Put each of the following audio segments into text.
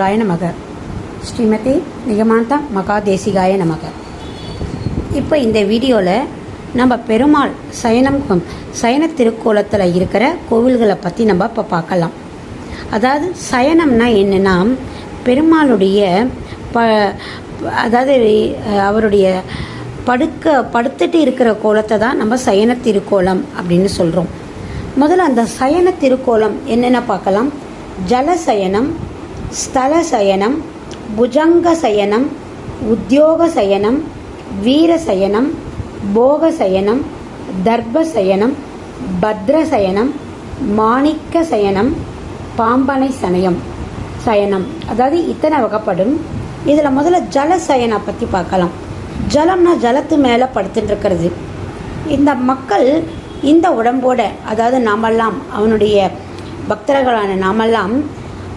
ராய நமக ஸ்ரீமதி நிகமாந்த மகாதேசிகாய நமக இப்போ இந்த வீடியோவில் நம்ம பெருமாள் சயனம் சயன திருக்கோலத்தில் இருக்கிற கோவில்களை பற்றி நம்ம இப்போ பார்க்கலாம். அதாவது சயனம்னா என்னென்னா பெருமாளுடைய ப அதாவது அவருடைய படுக்க படுத்துட்டு இருக்கிற கோலத்தை தான் நம்ம சயன திருக்கோலம் அப்படின்னு சொல்கிறோம் முதல்ல அந்த சயன திருக்கோலம் என்னென்ன பார்க்கலாம்? ஜலசயனம் ஸ்தல சயனம் புஜங்க சயனம் உத்தியோக சயனம் வீர சயனம் போக சயனம். தர்ப சயனம் பத்ர சயனம் மாணிக்க சயனம் பாம்பனை சனயம் சயனம் அதாவது இத்தனை வகைப்படும். இதில் முதல்ல ஜல சயனை பற்றி பார்க்கலாம். ஜலம்னா ஜலத்து மேலே படுத்துட்டு இருக்கிறது இந்த மக்கள் இந்த உடம்போட அதாவது நாமெல்லாம் அவனுடைய பக்தர்களான நாமெல்லாம்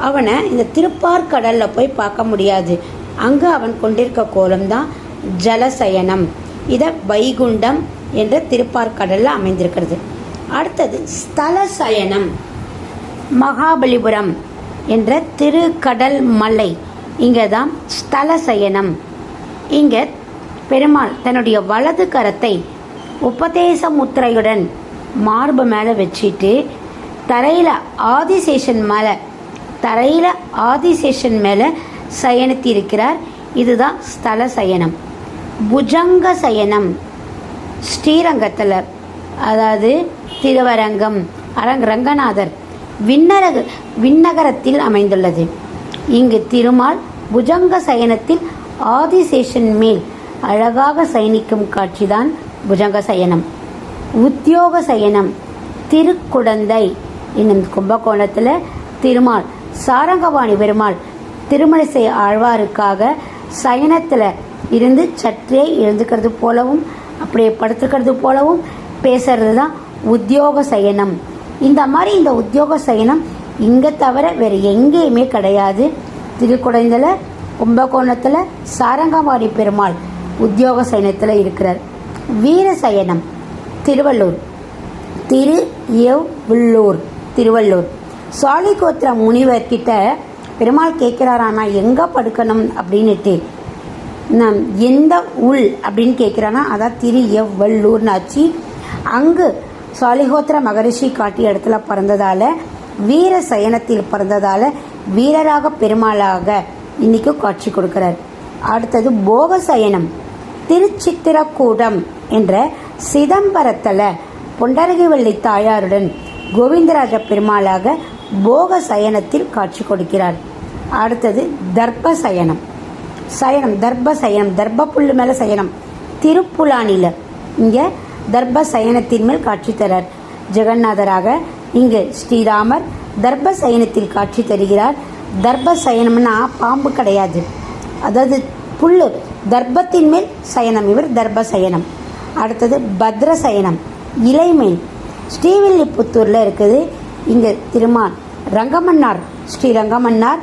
அவனை இந்த திருப்பார்கடலில் போய் பார்க்க முடியாது. அங்கே அவன் கொண்டிருக்க கோலம்தான் ஜலசயனம். இதை வைகுண்டம் என்ற திருப்பார்கடலில் அமைந்திருக்கிறது. அடுத்தது ஸ்தல சயனம் மகாபலிபுரம் என்ற திருக்கடல் மலை. இங்கே தான் ஸ்தல சயனம் இங்கே பெருமாள் தன்னுடைய வலது கரத்தை உபதேச முத்திரையுடன் மார்பு மேலே வச்சுட்டு தரையில் ஆதிசேஷன் மேலே தரையில் ஆதிசேஷன் மேலே சயனித்திருக்கிறார் இதுதான் ஸ்தல சயனம். புஜங்க சயனம். ஸ்ரீரங்கத்தில் அதாவது திருவரங்கம் அரங் ரங்கநாதர் விண்ணரக விண்ணகரத்தில் அமைந்துள்ளது. இங்கு திருமால் புஜங்க சயனத்தில் ஆதிசேஷன் மேல் அழகாக சயனிக்கும் காட்சிதான் புஜங்க சயனம். உத்தியோக சயனம். திருக்குடந்தை என்னும் கும்பகோணத்தில் திருமால் சாரங்கபாணி பெருமாள் திருமணிசை ஆழ்வாருக்காக சயனத்தில் இருந்து சற்றே எழுந்துக்கிறது போலவும் அப்படியே படுத்துக்கிறது போலவும் பேசுறது தான் உத்தியோக சயனம். இந்த மாதிரி இந்த உத்தியோக சயனம் இங்கே தவிர வேறு எங்கேயுமே கிடையாது. திருக்குடைந்தில் கும்பகோணத்தில் சாரங்கபாணி பெருமாள் உத்தியோக சயனத்தில் இருக்கிறார். வீர சயனம் திருவள்ளூர். திரு எவ் உள்ளூர் திருவள்ளூர். சாலிகோத்திர முனிவர் கிட்ட பெருமாள் கேட்குறாரானா எங்கே படுக்கணும்? அப்படின்னுட்டு. நம் எந்த உள்? அப்படின்னு கேட்குறானா அதான் திரு எவ்வள்ளூர்னு ஆச்சு அங்கு சாலிகோத்திர மகரிஷி காட்டிய இடத்துல பிறந்ததால் வீர சயனத்தில் பிறந்ததால் வீரராக பெருமாளாக இன்றைக்கும் காட்சி கொடுக்குறார். அடுத்தது போக சயனம் திருச்சித்திரக்கூடம் என்ற சிதம்பரத்தில் பொண்டரகிவள்ளி தாயாருடன் கோவிந்தராஜ பெருமாளாக போக சயனத்தில் காட்சி கொடுக்கிறார். அடுத்தது தர்ப்ப சயனம் சயனம் தர்ப்ப சயனம் தர்ப்ப புல்லு மேலே சயனம். திருப்புலானில இங்கே தர்ப்ப சயனத்தின் மேல் காட்சி தரார். ஜெகநாதராக இங்கு ஸ்ரீராமர் தர்ப்ப சயனத்தில் காட்சி தருகிறார். தர்ப்ப சயனம்னா பாம்பு கிடையாது. அதாவது புல்லு தர்ப்பத்தின் மேல் சயனம் இவர் தர்ப்ப சயனம் அடுத்தது பத்ர சயனம் இலைமேல். ஸ்ரீவில்லிபுத்தூரில் இருக்குது இங்கே திருமான். ரங்கமன்னார் ஸ்ரீ ரங்கமன்னார்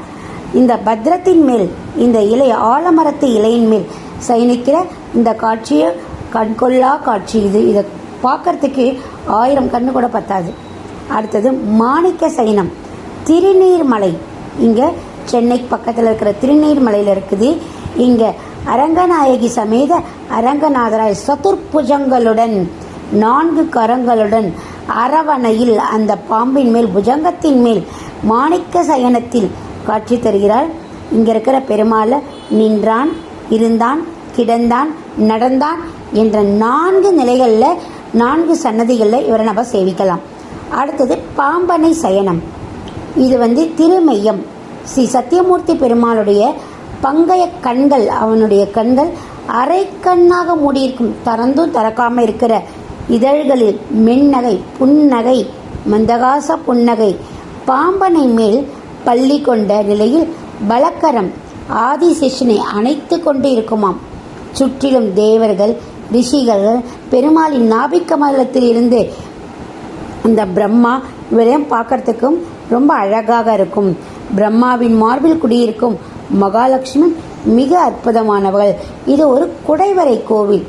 இந்த பத்ரத்தின் மேல் இந்த இலை ஆலமரத்து இலையின் மேல் சயனிக்கிற இந்த காட்சியை கண்கொள்ளா காட்சி இது. இதை பார்க்கறதுக்கு ஆயிரம் கண்ணு கூட பத்தாது. அடுத்தது மாணிக்க சயனம். திருநீர்மலை. இங்கே சென்னை பக்கத்தில் இருக்கிற திருநீர்மலையில் இருக்குது. இங்கே அரங்கநாயகி சமேத அரங்கநாதராய் சதுர்புஜங்களுடன் நான்கு கரங்களுடன் அரவணையில் அந்த பாம்பின் மேல் புஜங்கத்தின் மேல் மாணிக்க சயனத்தில் காட்சி தருகிறார் இங்கே இருக்கிற பெருமாளை நின்றான் இருந்தான் கிடந்தான் நடந்தான் என்ற நான்கு நிலைகளில் நான்கு சன்னதிகளில் இவரை நம்ம சேவிக்கலாம். அடுத்தது பாம்பனை சயனம். இது வந்து திருமையம். ஸ்ரீ சத்தியமூர்த்தி பெருமாளுடைய பங்கைய கண்கள் அவனுடைய கண்கள் அரை கண்ணாக மூடியிருக்கும் திறந்தும் திறக்காமல் இருக்கிற இதழ்களில் மென்னகை புன்னகை மந்தகாச புன்னகை பாம்பனை மேல் பள்ளி கொண்ட நிலையில் பலக்கரம் ஆதிசேஷனை அணைத்து கொண்டு இருக்குமாம் சுற்றிலும் தேவர்கள் ரிஷிகள் பெருமாளின் நாபிக்கமலத்தில் இருந்து அந்த பிரம்மா இவரையும் பார்க்கறதுக்கும் ரொம்ப அழகாக இருக்கும். பிரம்மாவின் மார்பில் குடியிருக்கும் மகாலட்சுமி மிக அற்புதமானவள். இது ஒரு குடைவரை கோவில்.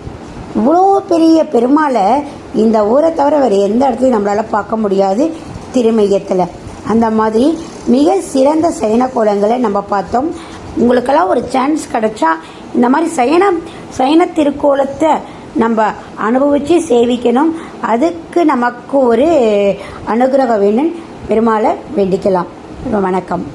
இவ்வளோ பெரிய பெருமாளை இந்த ஊரை தவிர வேறு எந்த இடத்துலையும் நம்மளால் பார்க்க முடியாது திருமையத்தில் அந்த மாதிரி மிக சிறந்த சயன கோலங்களை நம்ம பார்த்தோம். உங்களுக்கெல்லாம் ஒரு சான்ஸ் கிடைச்சா இந்த மாதிரி சயனம் சயன திருக்கோலத்தை நம்ம அனுபவித்து சேவிக்கணும். அதுக்கு நமக்கு ஒரு அனுகிரகம் வேணும் பெருமாளை வேண்டிக்கலாம். வணக்கம்.